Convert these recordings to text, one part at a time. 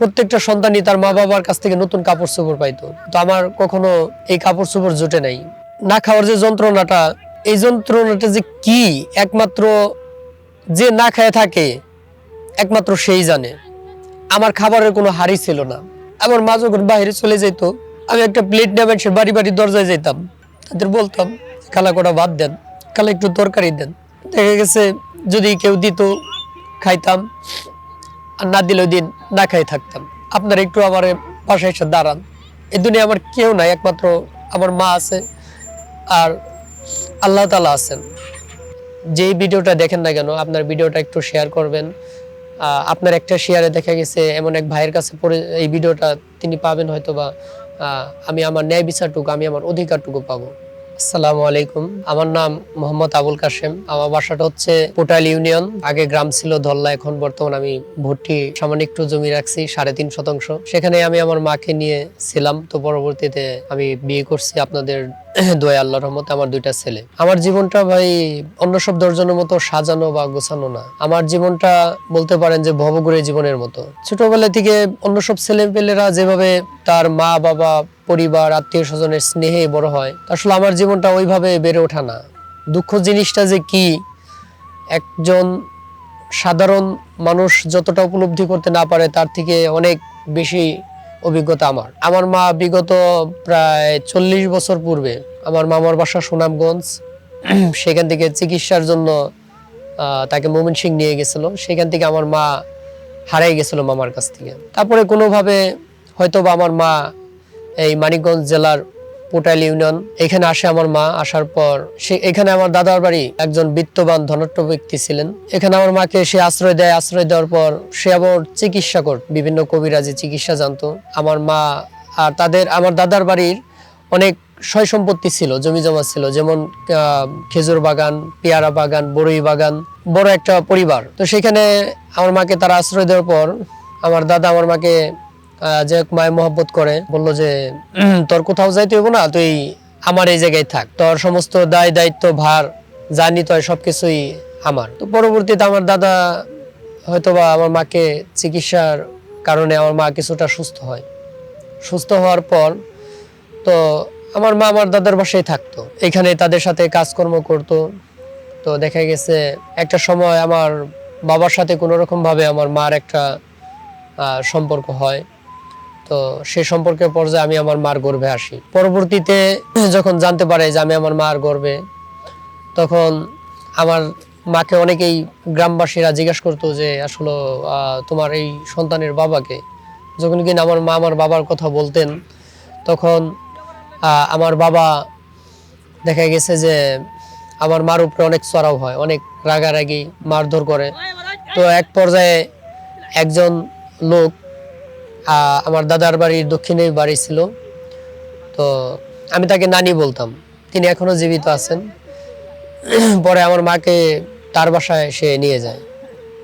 প্রত্যেকটা সন্তানই তার মা বাবার কাছ থেকে নতুন কাপড় চোপড় পাইতো। তো আমার কখনো এই কাপড় চোপড় জুটে নাই। না খাওয়ার যে যন্ত্রণাটা, এই যন্ত্রণাটা যে কি একমাত্র যে না খেয়ে থাকে, একমাত্র সেই জানে। আমার খাবারের কোনো হাড়ি ছিল না। আমার মা যখন বাইরে চলে যেত আমি একটা প্লেট নেবেন সে বাড়ি বাড়ি দরজায় যেতাম তাদের বলতাম, খালা, কটা ভাত দেন। খালা, একটু তরকারি দেন। দেখা গেছে, যদি কেউ দিত, খাইতাম। আর না দিলেও দিন, না খাই থাকতাম। আপনার একটু আমার পাশে এসে দাঁড়ান। এই দুনিয়া আমার কেউ নাই, একমাত্র আমার মা আছে আর আল্লাহ তালা আছেন। যে ভিডিওটা দেখেন না কেন, আপনার ভিডিওটা একটু শেয়ার করবেন। আপনার একটা শেয়ারে দেখা গেছে, এমন এক ভাইয়ের কাছে পড়ে এই ভিডিওটা তিনি পাবেন হয়তো বা আমি আমার ন্যায় বিচারটুকু, আমি আমার অধিকারটুকু পাবো। আসসালামু আলাইকুম। আমার নাম মোহাম্মদ আবুল কাশেম। আমার বাসাটা হচ্ছে পোটাল ইউনিয়ন। আগে গ্রাম ছিল ধল্লা, এখন বর্তমান আমি ভর্তি সামান্য একটু জমি রাখছি, সাড়ে তিন শতাংশ। সেখানে আমি আমার মাকে নিয়ে ছিলাম। তো পরবর্তীতে আমি বিয়ে করছি। আপনাদের দোয়া আল্লাহর রহমতে আমার দুইটা ছেলে। আমার জীবনটা ভাই অন্য সব দর্জনের মতো সাজানো বা গোছানো না। আমার জীবনটা বলতে পারেন যে ভবঘুরে জীবনের মতো। ছোটবেলা থেকে অন্য সব ছেলে পেলেরা যেভাবে তার মা, বাবা, পরিবার, আত্মীয় স্বজনের স্নেহে বড় হয়, আসলে আমার জীবনটা ওইভাবে বেড়ে ওঠা না। দুঃখ জিনিসটা যে কি, একজন সাধারণ মানুষ যতটা উপলব্ধি করতে না পারে তার থেকে অনেক বেশি অভিজ্ঞতা আমার। আমার মা বিগত প্রায় চল্লিশ বছর পূর্বে আমার মামার বাসা সুনামগঞ্জ, সেখান থেকে চিকিৎসার জন্য তাকে মোমিন সিং নিয়ে গেছিল। সেখান থেকে আমার মা হারাই গেছিল মামার কাছ থেকে। তারপরে কোনোভাবে হয়তো বা আমার মা এই মানিকগঞ্জ জেলার পোটাইল ইউনিয়ন। এখানে আসে আমার মা, আসার পর সে, এখানে আমার দাদার বাড়ি একজন বিত্তবান ধনাঢ্য ব্যক্তি ছিলেন। এখানে আমার মাকে সে আশ্রয় দেয়, আশ্রয় দেওয়ার পর সে আবার চিকিৎসা কর, বিভিন্ন কবিরাজি চিকিৎসা জানতো। আমার মা আর তাদের, আমার দাদার বাড়ির অনেক সয় সম্পত্তি ছিল, জমি জমা ছিল, যেমন খেজুর বাগান, পেয়ারা বাগান বড়ই বাগান, বড় একটা পরিবার। তো সেখানে আমার মাকে তারা আশ্রয় দেওয়ার পর আমার দাদা আমার মাকে যে মায় মহব্বত করে, বলল যে তোর কোথাও যাইতে হইব না, তুই আমার এই জায়গায় থাক। তোর সমস্ত দায়, দায়িত্ব, ভার জানি তো সবকিছুই আমার। তো পরবর্তীতে আমার দাদা হয়তোবা আমার মাকে চিকিৎসার কারণে আমার মা কিছুটা সুস্থ হয়। সুস্থ হওয়ার পর তো আমার মা আমার দাদার বাসায় থাকতো। এখানে তাদের সাথে কাজকর্ম করতো। তো দেখা গেছে একটা সময় আমার বাবার সাথে কোনো রকম ভাবে আমার মার একটা সম্পর্ক হয়। তো সেই সম্পর্কের পর্যায়ে আমি আমার মার গর্ভে আসি। পরবর্তীতে যখন জানতে পারে যে আমি আমার মার গর্ভে, তখন আমার মাকে অনেকেই গ্রামবাসীরা জিজ্ঞাসা করতো যে, আসলে তোমার এই সন্তানের বাবাকে? যখন কিনা আমার মা আমার বাবার কথা বলতেন, তখন আমার বাবা দেখা গেছে যে আমার মার উপরে অনেক চড়াও হয়, অনেক রাগারাগি, মারধর করে। তো এক পর্যায়ে একজন লোক আমার দাদার বাড়ির দক্ষিণে বাড়ি ছিল। তো আমি তাকে নানি বলতাম। তিনি এখনও জীবিত আছেন। পরে আমার মাকে তার বাসায় সে নিয়ে যায়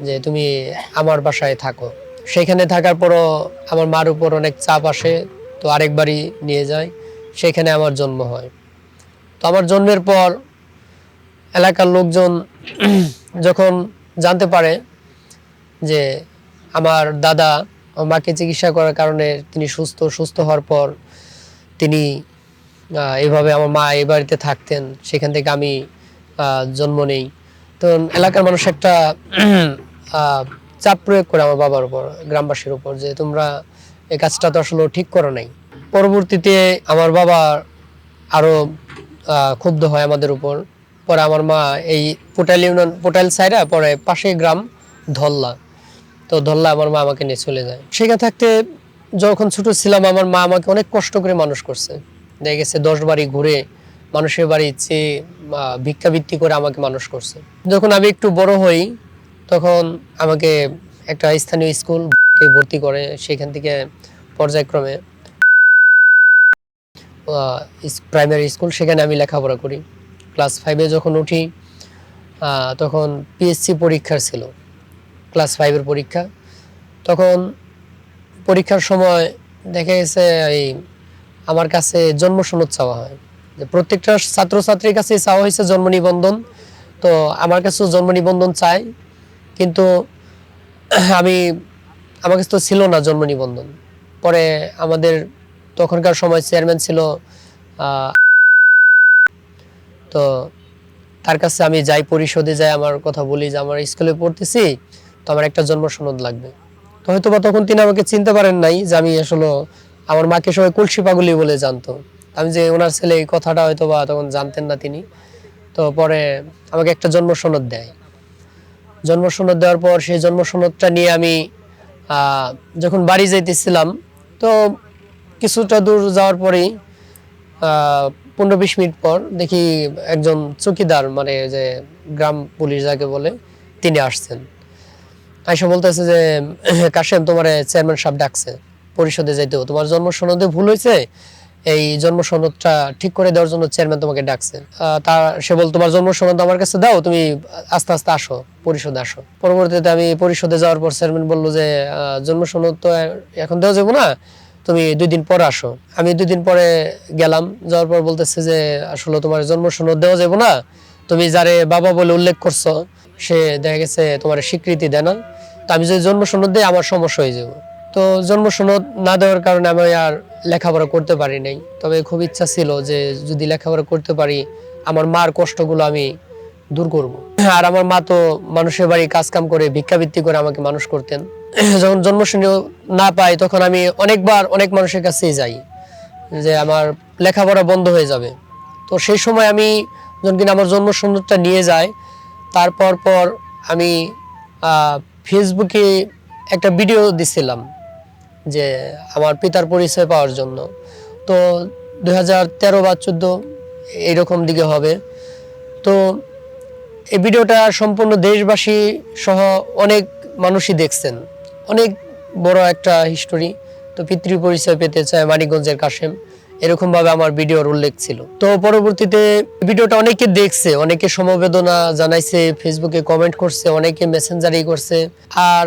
যে তুমি আমার বাসায় থাকো। সেখানে থাকার পরও আমার মার উপর অনেক চাপ আসে, তো আরেকবারই নিয়ে যায়। সেখানে আমার জন্ম হয়। তো আমার জন্মের পর এলাকার লোকজন যখন জানতে পারে যে আমার দাদা মাকে চিকিৎসা করার কারণে তিনি সুস্থ সুস্থ হওয়ার পর তিনি আহ, এইভাবে আমার মা এই বাড়িতে থাকতেন সেখান থেকে আমি জন্ম নেই। তো এলাকার মানুষ একটা চাপ প্রয়োগ করে আমার বাবার উপর গ্রামবাসীর উপর যে তোমরা এই কাজটা তো আসলে ঠিক করো নাই। পরবর্তীতে আমার বাবা আরও আহ, ক্ষুব্ধ হয় আমাদের উপর। পরে আমার মা এই পোটাইল ইউনিয়ন পোটাইল সাইডা পরে পাশে গ্রাম ধল্লা। তো ধল্লা আমার মা আমাকে নিয়ে চলে যায়। সেখানে থাকতে যখন ছোট ছিলাম, আমার মা আমাকে অনেক কষ্ট করে মানুষ করছে। দেখা গেছে দশ বাড়ি ঘুরে মানুষের বাড়ি চেয়ে ভিক্ষাবৃত্তি করে আমাকে মানুষ করছে। যখন আমি একটু বড় হই, তখন আমাকে একটা স্থানীয় স্কুল ভর্তি করে সেখান থেকে পর্যায়ক্রমে প্রাইমারি স্কুল সেখানে আমি লেখাপড়া করি। ক্লাস ফাইভে যখন উঠি তখন পিএসসি পরীক্ষার ছিল। ক্লাস ফাইভের পরীক্ষা। তখন পরীক্ষার সময় দেখা গেছে এই আমার কাছে জন্ম সনদ চাওয়া হয়। যে প্রত্যেকটা ছাত্রছাত্রীর কাছে চাওয়া হয়েছে জন্ম নিবন্ধন। তো আমার কাছেও জন্ম নিবন্ধন চাই। কিন্তু আমি, আমার কাছে তো ছিল না জন্ম নিবন্ধন। পরে আমাদের তখনকার সময় চেয়ারম্যান ছিল তো তার কাছে আমি যাই, পরিষদে যাই, আমার কথা বলি যে আমার স্কুলে পড়তেছি। তো আমার একটা জন্ম সনদ লাগবে। তো হয়তো বা তখন তিনি আমাকে চিনতে পারেন নাই যে আমি আসলে আমার মাকে সবাই কলসি পাগলি বলে জানতো। আমি যে ওনার ছেলে এই কথাটা হয়তো বা তখন জানতেন না তিনি। তো পরে আমাকে একটা জন্ম সনদ দেয়। জন্ম সনদ দেওয়ার পর সেই জন্ম সনদটা নিয়ে আমি যখন বাড়ি যাইতেছিলাম, তো কিছুটা দূর যাওয়ার পরেই পনেরো বিশ মিনিট পর দেখি একজন চৌকিদার মানে যে গ্রাম পুলিশ যাকে বলে, তিনি আসছেন। আইসা বলতেছে যে, কাশেম, তোমার চেয়ারম্যান সাহেব ডাকছে, পরিষদে হবে। তোমার জন্ম সনদে ভুল হয়েছে এই জন্ম সনদটা ঠিক করে দেওয়ার জন্য চেয়ারম্যান তোমাকে ডাকছে। তা সে বল, তোমার জন্ম সনদ আমার কাছে দাও, তুমি আস্তে আস্তে আসো, পরিষদে আসো। পরবর্তীতে আমি পরিষদে যাওয়ার পর চেয়ারম্যান বলল যে জন্ম সনদ তো এখন দেওয়া যাব না, তুমি দুই দিন পরে আসো। আমি দুই দিন পরে গেলাম, যাওয়ার পর বলতেছে যে, আসলে তোমার জন্ম সনদ দেওয়া যাব না, তুমি যারে বাবা বলে উল্লেখ করছ, সে দেখা গেছে তোমার স্বীকৃতি দেয় না। তো আমি যদি জন্ম সনদ দিই, আমার সমস্যা হয়ে যাবে। তো জন্ম সনদ না দেওয়ার কারণে আমি আর লেখাপড়া করতে পারি নাই। তবে খুব ইচ্ছা ছিল যে যদি লেখাপড়া করতে পারি, আমার মার কষ্টগুলো আমি দূর করব। আর আমার মা তো মানুষের বাড়ি কাজ কাম করে, ভিক্ষাবৃত্তি করে আমাকে মানুষ করতেন। যখন জন্ম সনদ না পাই, তখন আমি অনেকবার অনেক মানুষের কাছেই যাই, যে আমার লেখাপড়া বন্ধ হয়ে যাবে। তো সেই সময় আমি যখন কিনা আমার জন্ম সনদটা নিয়ে যায়, তারপর পর আমি ফেসবুকে একটা ভিডিও দিছিলাম যে আমার পিতার পরিচয় পাওয়ার জন্য। তো দু হাজার তেরো বা চোদ্দ এইরকম দিকে হবে। তো এই ভিডিওটা সম্পূর্ণ দেশবাসী সহ অনেক মানুষই দেখছেন। অনেক বড় একটা হিস্টোরি তো পিতৃ পরিচয় পেতে চায় মানিকগঞ্জের কাশেম এরকম ভাবে আমার ভিডিওর উল্লেখ ছিল। তো পরবর্তীতে ভিডিওটা অনেকে দেখছে, অনেকে সমবেদনা জানাইছে ফেসবুকে কমেন্ট করছে, অনেকে মেসেঞ্জারি করছে। আর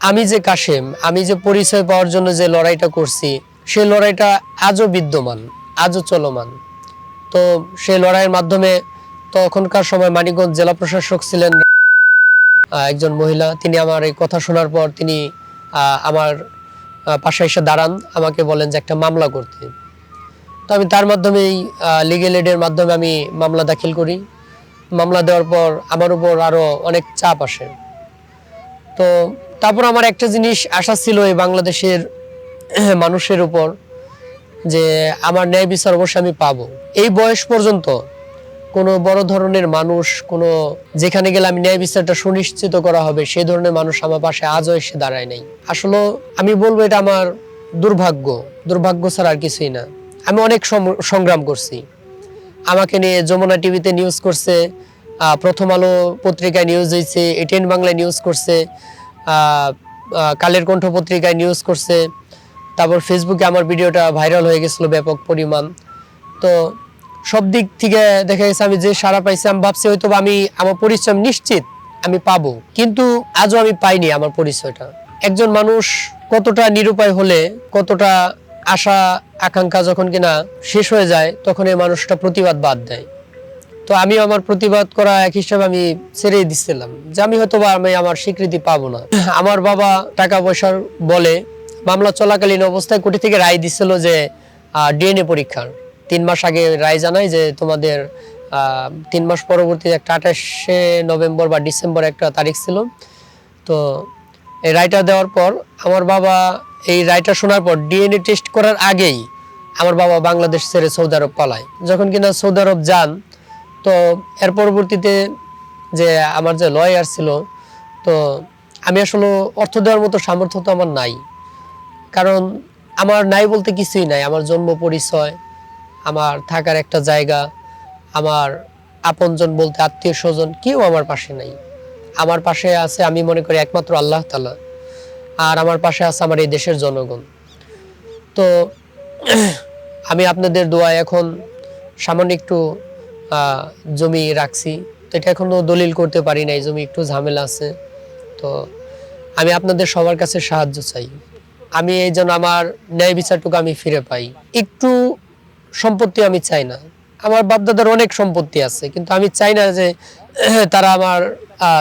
আমি যে কাশেম, আমি যে পরিচয় পাওয়ার জন্য যে লড়াইটা করছি সেই লড়াইটা আজও বিদ্যমান, আজও চলমান। তো সেই লড়াইয়ের মাধ্যমে তখনকার সময় মানিকগঞ্জ জেলা প্রশাসক ছিলেন একজন মহিলা। তিনি আমার এই কথা শোনার পর তিনি আমার পাশে এসে দাঁড়ান, আমাকে বলেন যে একটা মামলা করতে। তো আমি তার মাধ্যমেই লিগেল এডের মাধ্যমে আমি মামলা দাখিল করি। মামলা দেওয়ার পর আমার উপর আরও অনেক চাপ আসে। তো তারপর আমার একটা জিনিস আশা ছিল এই বাংলাদেশের মানুষের উপর যে আমার ন্যায় বিচার অবশ্যই আমি পাবো। এই বয়স পর্যন্ত কোনো বড় ধরনের মানুষ, কোনো যেখানে গেলে আমি ন্যায় বিচারটা সুনিশ্চিত করা হবে, সেই ধরনের মানুষ আমার পাশে আজও এসে দাঁড়ায় নাই। আসলে আমি বলব এটা আমার দুর্ভাগ্য। দুর্ভাগ্য ছাড়া আর কিছুই না। আমি অনেক সংগ্রাম করছি। আমাকে নিয়ে যমুনা টিভিতে নিউজ করছে প্রথম আলো পত্রিকায় নিউজ হয়েছে এটিএন বাংলায় নিউজ করছে কালের কণ্ঠ পত্রিকায় নিউজ করছে, তারপর ফেসবুকে আমার ভিডিওটা ভাইরাল হয়ে গেছিল ব্যাপক পরিমাণ। তো সব দিক থেকে দেখা গেছে আমি যে সারা পাইছি, আমি ভাবছি হয়তো আমি আমার পরিচয় আমি নিশ্চিত আমি পাবো, কিন্তু আজও আমি পাইনি আমার পরিচয়টা। একজন মানুষ কতটা নিরুপায় হলে, কতটা আশা, আকাঙ্ক্ষা যখন কিনা শেষ হয়ে যায়, তখন এই মানুষটা প্রতিবাদ বাদ দেয়। তো আমি আমার প্রতিবাদ করা এক হিসাবে আমি ছেড়ে দিচ্ছিলাম যে আমি হয়তো বা আমি আমার স্বীকৃতি পাবো না। আমার বাবা টাকা পয়সার বলে মামলা চলাকালীন অবস্থায় কোটি থেকে রায় দিছিল যে ডিএনএ পরীক্ষার। তিন মাস আগে রায় জানায় যে তোমাদের তিন মাস পরবর্তী একটা আঠাশে নভেম্বর বা ডিসেম্বর একটা তারিখ ছিল। তো এই রায়টা দেওয়ার পর আমার বাবা এই রায়টা শোনার পর ডিএনএ টেস্ট করার আগেই আমার বাবা বাংলাদেশ ছেড়ে সৌদি আরব পালায়। যখন কিনা সৌদি আরব যান, তো এর পরবর্তীতে যে আমার যে লয়ার ছিল, তো আমি আসলে অর্থ দেওয়ার মতো সামর্থ্য তো আমার নাই। কারণ আমার নাই বলতে কিছুই নাই। আমার জন্ম পরিচয়, আমার থাকার একটা জায়গা, আমার আপনজন বলতে আত্মীয় স্বজন কেউ আমার পাশে নাই। আমার পাশে আছে আমি মনে করি একমাত্র আল্লাহ তালা আর আমার পাশে আছে আমার এই দেশের জনগণ। তো আমি আপনাদের দোয়া এখন সামান্য একটু জমি রাখছি। তো এটা এখনও দলিল করতে পারি নাই, জমি একটু ঝামেলা আছে। তো আমি আপনাদের সবার কাছে সাহায্য চাই। আমি এই জন্য আমার ন্যায় বিচারটুকু আমি ফিরে পাই। একটু সম্পত্তি আমি চাই না। আমার বাপদাদার অনেক সম্পত্তি আছে, কিন্তু আমি চাই না যে তারা আমার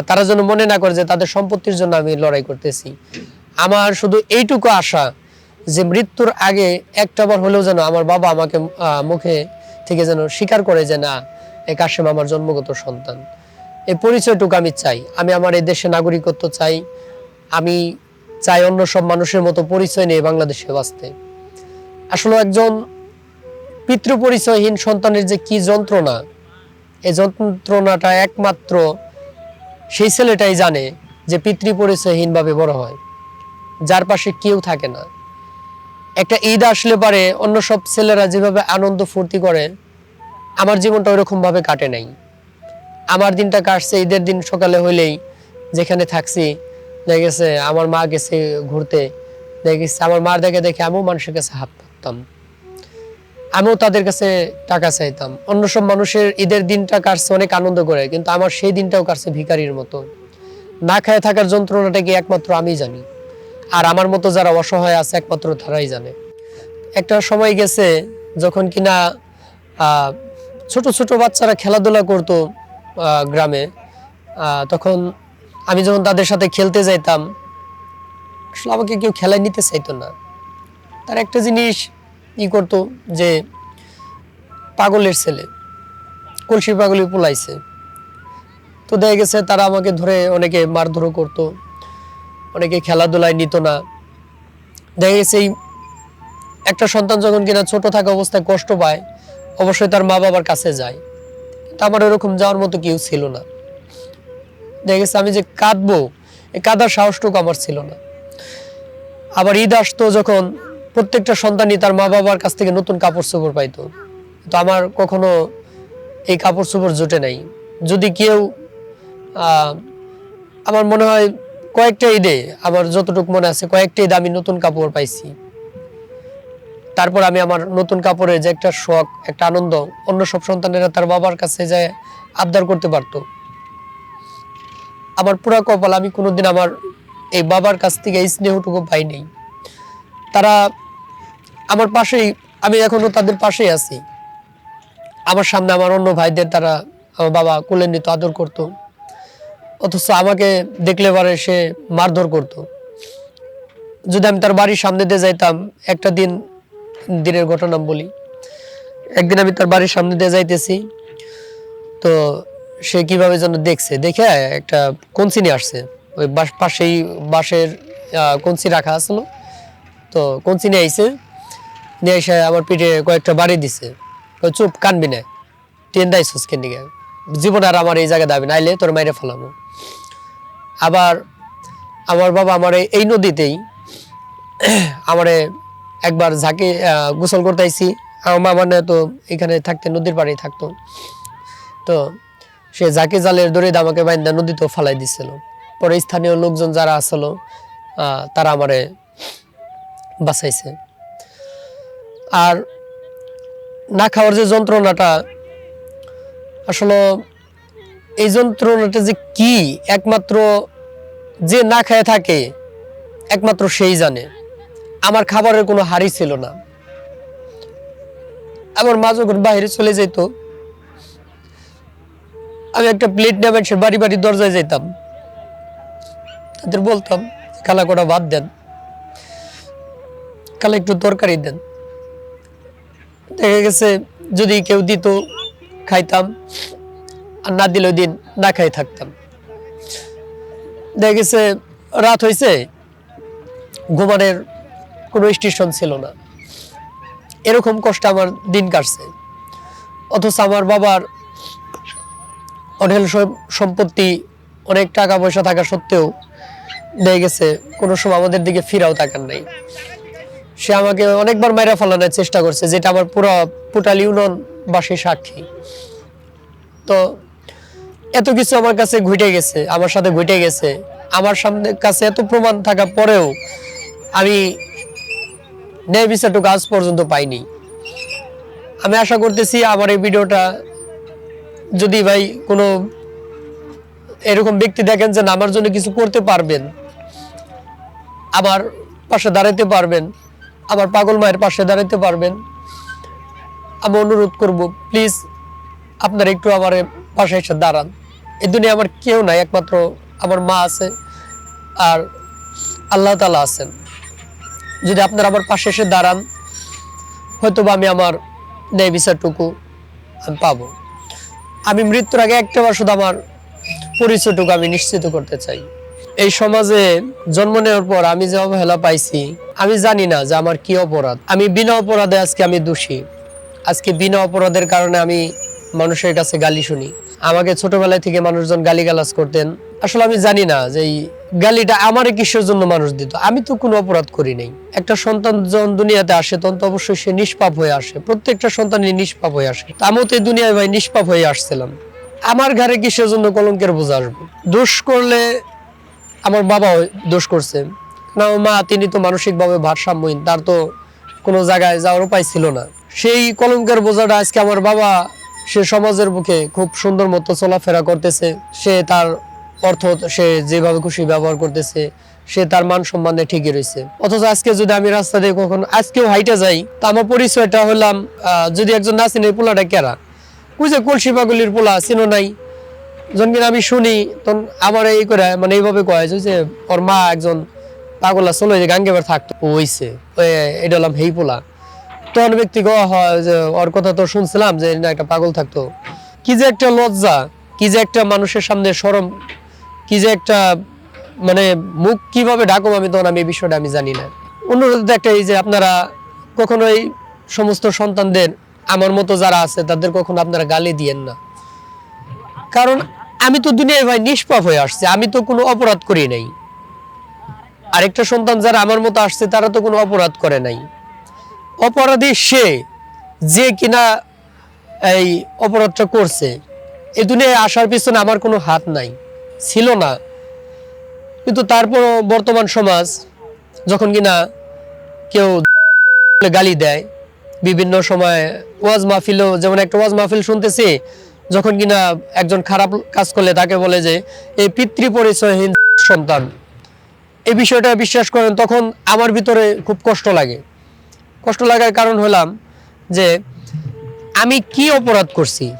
তারা যেন মনে না করে যে তাদের সম্পত্তির জন্য আমি লড়াই করতেছি। আমার শুধু এইটুকু আশা যে মৃত্যুর আগে একটাবার হলেও যেন আমার বাবা আমাকে মুখে থেকে যেন স্বীকার করে যে না, এ কাশেম আমার জন্মগত সন্তান। এই পরিচয়টুকু আমি চাই। আমি আমার এই দেশে নাগরিকত্ব চাই। আমি চাই অন্য সব মানুষের মতো পরিচয় নিয়ে বাংলাদেশে বাঁচতে। আসলে একজন পিতৃ পরিচয়হীন সন্তানের যে কি যন্ত্রণা এই যন্ত্রণাটা একমাত্র সেই ছেলেটাই জানে যে পিতৃ পরিচয়হীনভাবে বড় হয়। যার পাশে কেউ থাকে না। একটা ঈদ আসলে পারে অন্য সব ছেলেরা যেভাবে আনন্দ ফুর্তি করে, আমার জীবনটা ওইরকম ভাবে কাটে নাই। আমার দিনটা কাটছে, ঈদের দিন সকালে হইলেই যেখানে থাকছি, দেখা গেছে আমার মা গেছে ঘুরতে, দেখা গেছে আমার মার দেখে দেখে আমিও মানুষের কাছে হাত পাততাম। আমিও তাদের কাছে টাকা চাইতাম। অন্য সব মানুষের ঈদের দিনটা কাটছে, অনেক আনন্দ করে, কিন্তু আমার সেই দিনটাও কাটছে ভিখারির মতো। না খায় থাকার যন্ত্রণাটা কি একমাত্র আমি জানি। আর আমার মতো যারা অসহায় আছে, একমাত্র তারাই জানে। একটা সময় গেছে যখন কিনা ছোট ছোট বাচ্চারা খেলাধুলা করতো গ্রামে। তখন আমি যখন তাদের সাথে খেলতে যাইতাম, আসলে আমাকে কেউ খেলায় নিতে চাইতো না। তার একটা জিনিস ই করতো যে, পাগলের ছেলে কলসি পাগলি পোলাইছে। তো দেখা গেছে তারা আমাকে ধরে অনেকে মারধরও করতো। অনেকে খেলাধুলায় নিত না। দেখা গেছে এই একটা সন্তান যখন কিনা ছোট থাকা অবস্থায় কষ্ট পায়, অবশ্যই তার মা বাবার কাছে যায়। তা আমার এরকম যাওয়ার মতো কেউ ছিল না। দেখা গেছে আমি যে কাঁদবো, এই কাঁদার সাহসটুকু আমার ছিল না। আবার ঈদ আসতো যখন প্রত্যেকটা সন্তানই তার মা বাবার কাছ থেকে নতুন কাপড় চোপড় পাইতো। তো আমার কখনো এই কাপড় চোপড় জোটে নাই। যদি কেউ আমার মনে হয় কয়েকটা ঈদে আমার যতটুকু মনে আছে, কয়েকটা ঈদে আমি নতুন কাপড় পাইছি। তারপর আমি আমার নতুন কাপড়ের যে একটা শখ, একটা আনন্দ, অন্য সব সন্তানেরা তার বাবার কাছে যায় আবদার করতে পারতো। আমার পুরা কপাল, আমি কোনোদিন আমার এই বাবার কাছ থেকে এই স্নেহটুকু পাই নাই। তারা আমার পাশেই, আমি এখনও তাদের পাশেই আছি। আমার সামনে আমার অন্য ভাইদের তারা আমার বাবা কোলে নিত, আদর করতো। অথচ আমাকে দেখলে পারে সে মারধর করতো। যদি আমি তার বাড়ির সামনে দিয়ে যাইতাম একটা দিন দিনের ঘটনা বলি। একদিন আমি তার বাড়ির সামনে দিয়ে যাইতেছি তো সে কীভাবে যেন দেখছে দেখে একটা কঞ্চি নিয়ে আসছে। ওই বাস পাশেই আহ, কঞ্চি রাখা আসলো তো কঞ্চি নিয়ে আইছে নিয়ে এসে আমার পিঠে কয়েকটা বাড়ি দিছে। চুপ কানবি না। টেন দাইছিস কেন জীবন আর আমার এই জায়গায় দাবি নাইলে তোর মাইরে ফেলামো আবার আমার বাবা আমার এই- নদীতেই আমারে একবার ঝাঁকে গোসল করতে আইছি। আমার মা মানে তো এখানে থাকতে, নদীর পাড়েই থাকতো। তো সে ঝাঁকে জালের দড়ি আমাকে বাইন্দা নদীতেও ফালাই দিছিল। পরে স্থানীয় লোকজন যারা আসলো তারা আমারে বাঁচাইছে। আর না খাওয়ার যে যন্ত্রণাটা, আসলে এই যন্ত্রণাটা যে কি একমাত্র যে না খেয়ে থাকে, একমাত্র সেই জানে। আমার খাবারের কোনো হাড়ি ছিল না। আমার মা যখন বাইরে চলে যেত আমি একটা প্লেট নিয়ে মানুষের বাড়ি বাড়ি দরজায় যেতাম তাদের বলতাম কালা কটা ভাত দেন। কালা একটু তরকারি দেন। দেখা গেছে, যদি কেউ দিত, খাইতাম। আর না দিলেও দিন, না খাই থাকতাম। দেখা গেছে রাত হয়েছে ঘুমানের কোনো স্টেশন ছিল না। এরকম কষ্ট আমার দিন কাটছে। অথচ আমার বাবার অঢেল সম্পত্তি, অনেক টাকা পয়সা থাকা সত্ত্বেও দেখা গেছে কোনো সময় আমাদের দিকে ফিরাও তাকান নাই। সে আমাকে অনেকবার মাইরা ফেলানোর চেষ্টা করছে, যেটা আমার পুরো, পুটাল ইউনিয়ন বাসী সাক্ষী। তো এত কিছু আমার কাছে ঘুটে গেছে, আমার সাথে ঘুটে গেছে। আমার সামনে কাছে এত প্রমাণ থাকা পরেও আমি ন্যায় বিচারটুকু আজ পর্যন্ত পাইনি। আমি আশা করতেছি আমার এই ভিডিওটা যদি ভাই কোনো এরকম ব্যক্তি দেখেন যে আমার জন্য কিছু করতে পারবেন, আমার পাশে দাঁড়াতে পারবেন, আমার পাগল মায়ের পাশে দাঁড়াতে পারবেন, আমি অনুরোধ করব প্লিজ আপনারা একটু আমার পাশে এসে দাঁড়ান। এই দুনিয়া আমার কেউ নাই, একমাত্র আমার মা আছে আর আল্লাহ তালা আছেন। যদি আপনারা আমার পাশে এসে দাঁড়ান হয়তো বা আমি আমার ন্যায় বিচারটুকু আমি পাবো। আমি মৃত্যুর আগে একটাবার শুধু আমার পরিচয়টুকু আমি নিশ্চিত করতে চাই। এই সমাজে জন্ম নেওয়ার পর আমি যে অবহেলা পাইছি, আমি জানি না যে আমার কি অপরাধ। আমি বিনা অপরাধে আজকে আমি দোষী। আজকে বিনা অপরাধের কারণে আমি মানুষের কাছে গালি শুনি। আমাকে ছোটবেলা থেকে মানুষজন গালিগালাজ করতেন। আসলে আমি জানি না যে এই গালিটা আমার কিসের জন্য মানুষ দিত। আমি তো কোনো অপরাধ করি নাই। একটা সন্তান যখন দুনিয়াতে আসে, তখন তো অবশ্যই সে নিষ্পাপ হয়ে আসে। প্রত্যেকটা সন্তানই নিষ্পাপ হয়ে আসে। আমিও তো এই দুনিয়ায় ভাই নিষ্পাপ হয়ে আসছিলাম। আমার ঘরে কিসের জন্য কলঙ্কের বোঝা আসবে? দোষ করলে আমার বাবা দোষ করছে। না মা, তিনি তো মানসিকভাবে ভারসাম্যহীন, তার তো কোনো জায়গায় যাওয়ার উপায় ছিল না। সেই কলঙ্কের বোঝাটা আজকে আমার বাবা সে সমাজের বুকে খুব সুন্দর মতো চলাফেরা করতেছে। সে তার অর্থ সে যেভাবে খুশি ব্যবহার করতেছে সে তার মান সম্মানে ঠিকই রয়েছে। অথচ আজকে যদি আমি রাস্তা দিয়ে কখনো আজকেও হাইটে যাই তা আমার পরিচয়টা হলাম যদি একজন না চিনি পোলাটা কেরা? যে কলসি পাগলির পোলা চিনো নাই? যখন আমি শুনি তখন আমার এই করে মানে এইভাবে কয় যে, ওর মা একজন পাগলা চলো যে গাঙ্গেবার থাকতো। হইছে। এটা হলাম হেই পোলা। হয় যে ওর কথা তো শুনছিলাম যে না একটা পাগল থাকতো। কি যে একটা লজ্জা, কি যে একটা মানুষের সামনে সরম, কি যে একটা মানে মুখ কীভাবে ডাকুম আমি তখন আমি এই বিষয়টা আমি জানি না। একটা এই যে আপনারা সমস্ত সন্তানদের, আমার মতো যারা আছে তাদের কখনো আপনারা গালি দিয়েন না। কারণ আমি তো দুনিয়ায় ভাই নিষ্পাপ হয়ে আসছে, আমি তো কোনো অপরাধ করি নাই। আরেকটা সন্তান যারা আমার মতো আসছে তারা তো কোনো অপরাধ করে নাই। অপরাধী সে যে কিনা এই অপরাধটা করছে এই দুনিয়ায় আসার পিছনে আমার কোনো হাত নাই, ছিল না। কিন্তু তারপরও বর্তমান সমাজ যখন কিনা কেউ গালি দেয়, বিভিন্ন সময় ওয়াজ মাহফিলও, যেমন একটা ওয়াজ মাহফিল শুনতেছি, যখন কিনা একজন খারাপ কাজ করলে তাকে বলে যে এই পিতৃ পরিচয়হীন সন্তান। এই বিষয়টা বিশ্বাস করেন, তখন আমার ভিতরে খুব কষ্ট লাগে। কষ্ট লাগার কারণ হলাম যে আমি কি অপরাধ করছি?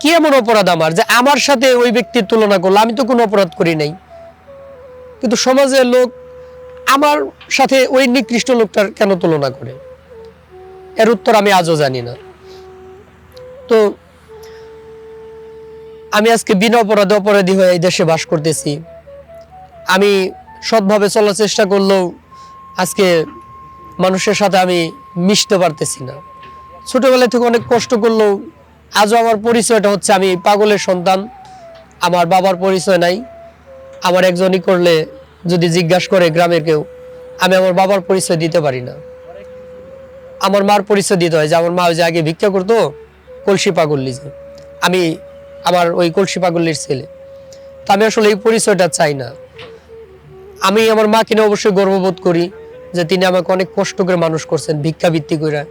কি এমন অপরাধ আমার যে আমার সাথে ওই ব্যক্তির তুলনা করল আমি তো কোনো অপরাধ করি নাই। কিন্তু সমাজের লোক আমার সাথে ওই নিকৃষ্ট লোকটার কেন তুলনা করে? এর উত্তর আমি আজও জানি না। তো আমি আজকে বিনা অপরাধে অপরাধী হয়ে এই দেশে বাস করতেছি। আমি সৎভাবে চলার চেষ্টা করলেও আজকে মানুষের সাথে আমি মিশতে পারতেছি না। ছোটবেলা থেকে অনেক কষ্ট করলেও আজও আমার পরিচয়টা হচ্ছে আমি পাগলের সন্তান, আমার বাবার পরিচয় নাই। আমার একজনই করলে যদি জিজ্ঞাসা করে গ্রামের কেউ, আমি আমার বাবার পরিচয় দিতে পারি না। আমার মার পরিচয় দিতে হয় যে আমার মা যে আগে ভিক্ষা করতো, কলসি পাগল্লি যে আমি আমার ওই কলসি পাগল্লির ছেলে। তা আমি আসলে এই পরিচয়টা চাই না। আমি আমার মাকে নিয়ে অবশ্যই গর্ববোধ করি। যে তিনি আমাকে অনেক কষ্ট করে মানুষ করছেন ভিক্ষা ভিক্ষাবৃত্তি করে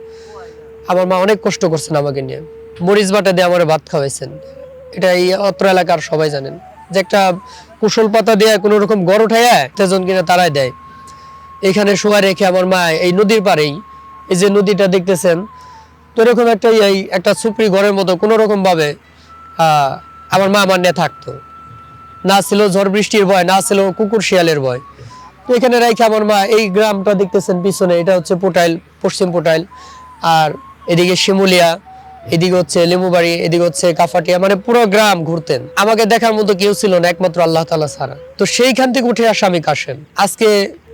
আমার মা অনেক কষ্ট করছেন আমাকে নিয়ে। মরিচ বাটা দিয়ে আমার ভাত খাওয়াইছেন। এটা এই অত্র এলাকার সবাই জানেন। যে একটা কুশল পাতা দিয়ে কোনো রকম গড় উঠাইয়া তেজন কিনা তারাই দেয়। এখানে শোয়া রেখে আমার মা এই নদীর পাড়েই এই যে নদীটা দেখতেছেন তো এরকম একটা এই একটা সুপ্রি ঘরের মতো কোনো রকম ভাবে আহ, আমার মা আমার নিয়ে থাকতো। না ছিল ঝড় বৃষ্টির ভয় না ছিল কুকুর শিয়ালের ভয়। এখানে রাইখে আমার মা এই গ্রামটা দেখতেছেন পিছনে, এটা হচ্ছে পোটাইল, পশ্চিম পোটাইল। আর এদিকে শিমুলিয়া, এদিকে হচ্ছে লেমুবাড়ি এদিকে হচ্ছে কাফাটিয়া মানে পুরো গ্রাম ঘুরতেন। আমাকে দেখার মতো কেউ ছিল না, একমাত্র আল্লাহ তালা ছাড়া। তো সেইখান থেকে উঠে আসা আমি কাশেম। আজকে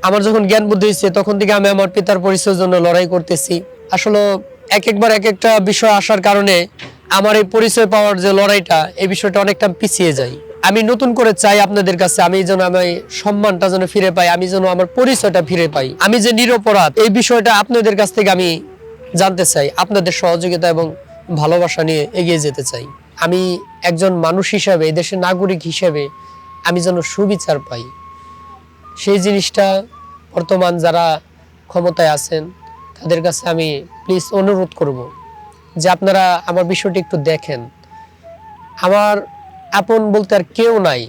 আমার যখন জ্ঞান বুদ্ধি হয়েছে, তখন থেকে আমি আমার পিতার পরিচয়ের জন্য লড়াই করতেছি। আসলে এক একবার এক একটা বিষয় আসার কারণে আমার এই পরিচয় পাওয়ার যে লড়াইটা, এই বিষয়টা অনেকটা পিছিয়ে যায়। আমি নতুন করে চাই আপনাদের কাছে, আমি যেন আমি সম্মানটা যেন ফিরে পাই, আমি যেন আমার পরিচয়টা ফিরে পাই। আমি যে নিরপরাধ, এই বিষয়টা আপনাদের কাছ থেকে আমি জানতে চাই, আপনাদের সহযোগিতা এবং ভালোবাসা নিয়ে এগিয়ে যেতে চাই। আমি একজন মানুষ হিসাবে, এই দেশের নাগরিক হিসাবে আমি যেন সুবিচার পাই। সেই জিনিসটা বর্তমান যারা ক্ষমতায় আছেন, তাদের কাছে আমি প্লিজ অনুরোধ করব যে আপনারা আমার বিষয়টি একটু দেখেন। আমার আপন বলতে আর কেউ নাই।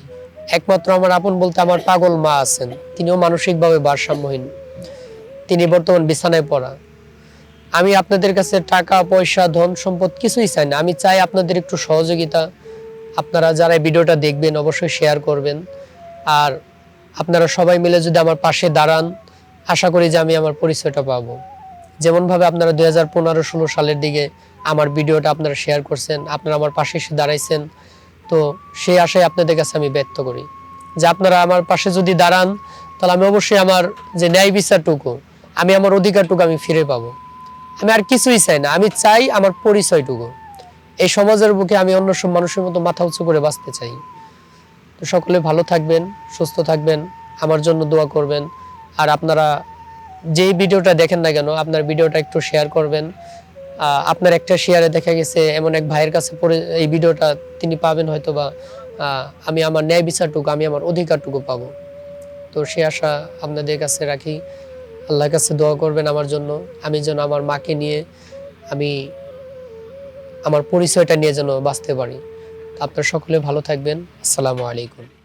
একমাত্র আমার আপন বলতে আমার পাগল মা আছেন। তিনিও মানসিকভাবে ভারসাম্যহীন। তিনি বর্তমান বিছানায় পড়া। আমি আপনাদের কাছে টাকা, পয়সা, ধন, সম্পদ কিছুই চাই না। আমি চাই আপনাদের একটু সহযোগিতা। আপনারা যারা ভিডিওটা দেখবেন অবশ্যই শেয়ার করবেন। আর আপনারা সবাই মিলে যদি আমার পাশে দাঁড়ান, আশা করি যে আমি আমার পরিচয়টা পাবো। যেমনভাবে আপনারা দুই হাজার পনেরো, ষোলো সালের দিকে আমার ভিডিওটা আপনারা শেয়ার করছেন, আপনারা আমার পাশে এসে দাঁড়াইছেন তো সেই আশায় আপনাদের কাছে আমি ব্যক্ত করি যে আপনারা আমার পাশে যদি দাঁড়ান, তাহলে আমি অবশ্যই আমার যে ন্যায় বিচারটুকু, আমি আমার অধিকারটুকু আমি ফিরে পাবো। আমি আর কিছুই চাই না, আমি চাই আমার পরিচয়টুকু। এই সমাজের বুকে আমি অন্য সব মানুষের মতো মাথা উঁচু করে বাঁচতে চাই। তো সকলে ভালো থাকবেন, সুস্থ থাকবেন, আমার জন্য দোয়া করবেন। আর আপনারা যেই ভিডিওটা দেখেন না কেন, আপনার ভিডিওটা একটু শেয়ার করবেন। আপনার একটা শেয়ারে দেখা গেছে, এমন এক ভাইয়ের কাছে পড়ে, এই ভিডিওটা তিনি পাবেন হয়তো বা আমি আমার ন্যায় বিচারটুকু, আমি আমার অধিকারটুকু পাবো। তো সে আশা আপনাদের কাছে রাখি। আল্লাহর কাছে দোয়া করবেন আমার জন্য। আমি যেন আমার মাকে নিয়ে, আমি আমার পরিচয়টা নিয়ে যেন বাঁচতে পারি। আপনারা সকলে ভালো থাকবেন। আসসালামু আলাইকুম।